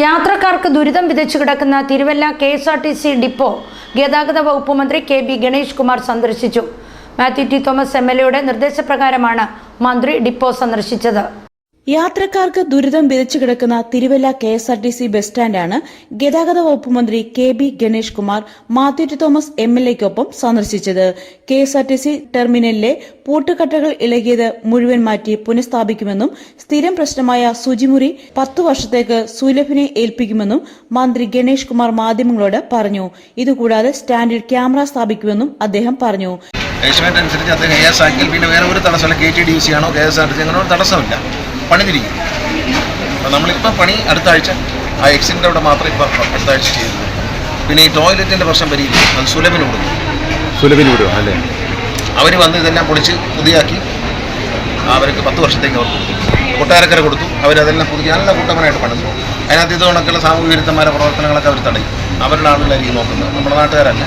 യാത്രക്കാർക്ക് ദുരിതം വിതച്ചു കിടക്കുന്ന Thiruvalla K S R T C depot ഗതാഗത വകുപ്പ് മന്ത്രി കെ ബി ഗണേഷ് കുമാർ സന്ദർശിച്ചു. Mathew T Thomas M L എയുടെ നിർദ്ദേശപ്രകാരമാണ് മന്ത്രി ഡിപ്പോ സന്ദർശിച്ചത്. യാത്രക്കാർക്ക് ദുരിതം വിതച്ചു കിടക്കുന്ന Thiruvalla K S R T C bus സ്റ്റാൻഡാണ് ഗതാഗത വകുപ്പ് മന്ത്രി K B Ganesh Kumar Mathew Thomas M L എക്കൊപ്പം സന്ദർശിച്ചത്. K S R T C ടെർമിനലിലെ പൂട്ടുകട്ടകൾ ഇളകിയത് മുഴുവൻ മാറ്റി പുനഃസ്ഥാപിക്കുമെന്നും സ്ഥിരം പ്രശ്നമായ ശുചിമുറി പത്തു വർഷത്തേക്ക് സുലഭിനെ ഏൽപ്പിക്കുമെന്നും മന്ത്രി ഗണേഷ് കുമാർ മാധ്യമങ്ങളോട് പറഞ്ഞു. ഇതുകൂടാതെ സ്റ്റാൻഡിൽ ക്യാമറ സ്ഥാപിക്കുമെന്നും അദ്ദേഹം പറഞ്ഞു. അനുസരിച്ച് അദ്ദേഹം എ എസ് ആക്കിയാൽ പിന്നെ വേറെ ഒരു തടസ്സമില്ല. കെ ടി ഡി സി ആണോ K S R T C അങ്ങനെ ഒരു തടസ്സമില്ല. പണിതിരിക്കും. അപ്പം നമ്മളിപ്പോൾ പണി അടുത്ത ആഴ്ച ആ എക്സിന്റെ അവിടെ മാത്രം ഇപ്പം അടുത്ത ആഴ്ച ചെയ്തു പിന്നെ ഈ ടോയ്ലറ്റിന്റെ പ്രശ്നം പരിഹരിക്കും. അത് സുലഭിന് കൊടുക്കും. സുലഭിന് വിടുക അല്ലേ? അവർ വന്ന് ഇതെല്ലാം പൊളിച്ച് പുതിയാക്കി അവർക്ക് പത്ത് വർഷത്തേക്ക് അവർ കൊടുത്തു കൊട്ടാരക്കര കൊടുത്തു. അവരതെല്ലാം പുതിയ നല്ല കൂട്ടമനായിട്ട് പണിതു. അതിനകത്ത് ഇത് കണക്കുള്ള സാമൂഹ്യ വിരുദ്ധന്മാരുടെ പ്രവർത്തനങ്ങളൊക്കെ അവർ തടയും. അവരുടെ ആളുകളായിരിക്കും നോക്കുന്നത്. നമ്മുടെ നാട്ടുകാരല്ല.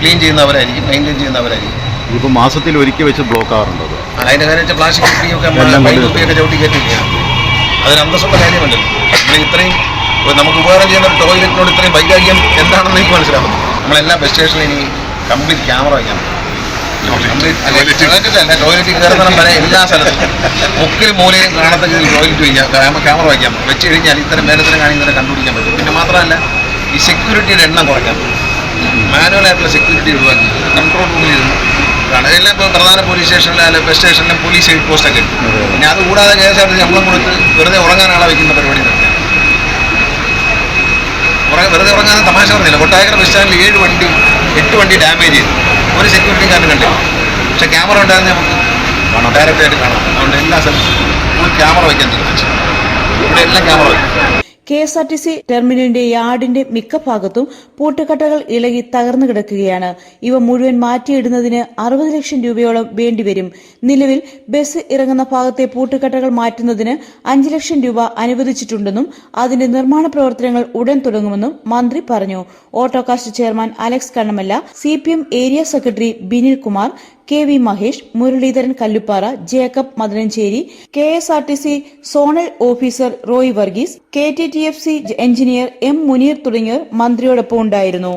Clean ചെയ്യുന്നവരായിരിക്കും maintain ചെയ്യുന്നവരായിരിക്കും. ഇപ്പോൾ മാസത്തിൽ ഒരിക്കൽ വെച്ച് ബ്ലോക്ക് ആവാറുണ്ടോ അത് അതിന്റെ കാര്യം വെച്ചാൽ പ്ലാസ്റ്റിക് കുപ്പിയൊക്കെ കൊണ്ട്. കുപ്പിയൊക്കെ ചവിട്ടി കയറ്റില്ല അതൊരു അന്തസ്സുള്ള കാര്യമല്ലല്ലോ നമ്മൾ ഇത്രയും നമുക്ക് ഉപകാരം ചെയ്യുന്ന ഒരു ടോയ്ലറ്റിനോട് ഇത്രയും വൈരാഗ്യം എന്താണെന്ന് എനിക്ക് മനസ്സിലാവും നമ്മളെല്ലാ ബസ് സ്റ്റേഷനിലും ഇനി കംപ്ലീറ്റ് ക്യാമറ വയ്ക്കണം. ടോയ്ലറ്റ് ടോയ്ലറ്റിൽ കയറുന്നിടം വരെ എല്ലാ സ്ഥലത്തും. മുക്കിലും മൂലയും കാണത്തക്ക ടോയ്ലറ്റ് വയ്ക്കാം ക്യാമറ വയ്ക്കാം. വെച്ച് കഴിഞ്ഞാൽ ഇത്തരം മേലത്തിനെ കാണിക്കുന്നവരെ കണ്ടുപിടിക്കാൻ പറ്റും. പിന്നെ മാത്രമല്ല ഈ സെക്യൂരിറ്റിയുടെ എണ്ണം കുറയ്ക്കാം. മാനുവലായിട്ടുള്ള സെക്യൂരിറ്റി ഒഴിവാക്കി. കൺട്രോൾ റൂമിൽ ഇരുന്ന് എല്ലാം ഇതെല്ലാം ഇപ്പോൾ പ്രധാന പോലീസ് സ്റ്റേഷനിലും അല്ലെങ്കിൽ ബസ് സ്റ്റേഷനിലും പോലീസ് ഹെഡ് പോസ്റ്റൊക്കെ ഉണ്ട് പിന്നെ അതുകൂടാതെ K S R T C ശമ്പളം കൊടുത്ത് വെറുതെ ഉറങ്ങാനാളെ വയ്ക്കുന്ന പരിപാടി ഉറങ്ങ- വെറുതെ ഉറങ്ങാനും തമാശ പറഞ്ഞില്ല. കൊട്ടായക്കര ബസ് സ്റ്റാൻഡിൽ ഏഴ് വണ്ടി എട്ട് വണ്ടി ഡാമേജ് ചെയ്തു. ഒരു സെക്യൂരിറ്റിക്കാരൻ കണ്ടില്ല. പക്ഷെ ക്യാമറ ഉണ്ടായിരുന്നേ നമുക്ക് ഡയറക്റ്റ് ആയിട്ട് കാണാം. അതുകൊണ്ട് എല്ലാ സ്ഥലത്തും ക്യാമറ വയ്ക്കാൻ തീരുമാനിച്ചു. ഇവിടെ എല്ലാം ക്യാമറ വയ്ക്കും K S R T C ടെർമിനലിന്റെ യാർഡിന്റെ മിക്ക ഭാഗത്തും പൂട്ടുകട്ടകൾ ഇളകി തകർന്നു കിടക്കുകയാണ്. ഇവ മുഴുവൻ മാറ്റിയിടുന്നതിന് അറുപത് ലക്ഷം രൂപയോളം വേണ്ടിവരും. നിലവിൽ ബസ് ഇറങ്ങുന്ന ഭാഗത്തെ പൂട്ടുകട്ടകൾ മാറ്റുന്നതിന് അഞ്ച് ലക്ഷം രൂപ അനുവദിച്ചിട്ടുണ്ടെന്നും അതിന്റെ നിർമ്മാണ പ്രവർത്തനങ്ങൾ ഉടൻ തുടങ്ങുമെന്നും മന്ത്രി പറഞ്ഞു. Autocast chairman Alex Kannamalla C area secretary Binil Kumar K V Mahesh Muraleedharan Kallupara Jacob Madanancheri K S R T C zonal officer Roy Varghese K T T F C engineer M Muneer തുടങ്ങിയവർ മന്ത്രിയോടൊപ്പം ഉണ്ടായിരുന്നു